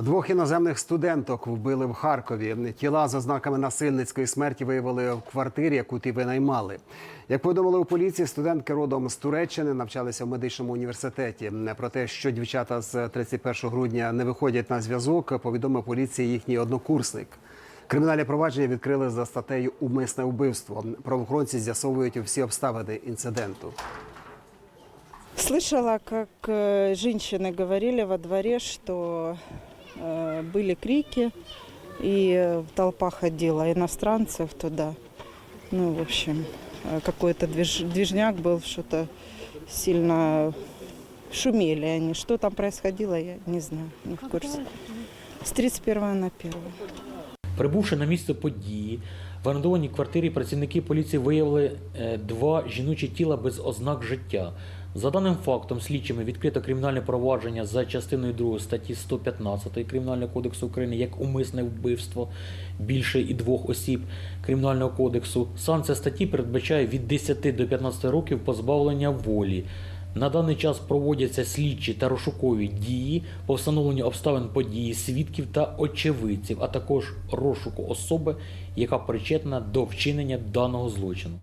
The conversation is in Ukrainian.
Двох іноземних студенток вбили в Харкові. Тіла за знаками насильницької смерті виявили в квартирі, яку ті винаймали. Як повідомили у поліції, студентки родом з Туреччини навчалися в медичному університеті. Про те, що дівчата з 31 грудня не виходять на зв'язок, повідомив поліції їхній однокурсник. Кримінальне провадження відкрили за статтею Умисне вбивство. Правоохоронці з'ясовують всі обставини інциденту. Слышала, как э, женщины говорили во дворе, что э, были крики, и э, толпа ходила иностранцев туда. Ну, в общем, э, какой-то движ- движняк был, что-то сильно шумели они. Что там происходило, я не знаю, не в курсе. С 31 на 1. Прибувши на місце події, в орендованій квартирі працівники поліції виявили е, два жіночі тіла без ознак життя. За даним фактом, слідчими відкрито кримінальне провадження за частиною 2 статті 115 Кримінального кодексу України як умисне вбивство більше і двох осіб Кримінального кодексу. Санкція статті передбачає від 10 до 15 років позбавлення волі. На даний час проводяться слідчі та розшукові дії по встановленню обставин події, свідків та очевидців, а також розшуку особи, яка причетна до вчинення даного злочину.